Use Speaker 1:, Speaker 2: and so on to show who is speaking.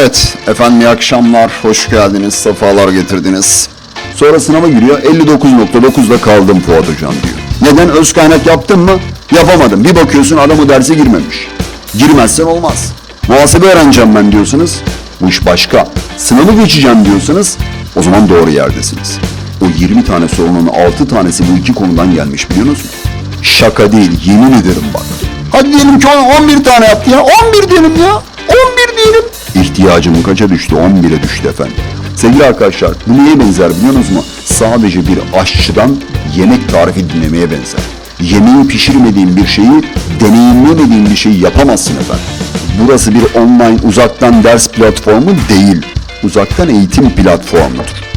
Speaker 1: Evet efendim iyi akşamlar. Hoş geldiniz. Sefalar getirdiniz. Sonra sınava giriyor. 59.9'da kaldım Fuat Hocam diyor. Neden? Öz kaynak yaptın mı? Yapamadım. Bir bakıyorsun adamı derse girmemiş. Girmezsen olmaz. Muhasebe öğreneceğim ben diyorsunuz. Bu iş başka. Sınavı geçeceğim diyorsanız o zaman doğru yerdesiniz. O 20 tane sorunun 6 tanesi bu iki konudan gelmiş biliyor musunuz? Şaka değil yemin ederim bak. Hadi diyelim ki 11 tane yaptı ya. 11 diyelim ya. 11 diyelim. İhtiyacım kaça düştü? 11'e düştü efendim. Sevgili arkadaşlar bu neye benzer biliyor musunuz? Sadece bir aşçıdan yemek tarifi dinlemeye benzer. Yemeği pişirmediğin bir şeyi, deneyimlemediğin bir şeyi yapamazsın efendim. Burası bir online uzaktan ders platformu değil. Uzaktan eğitim platformudur.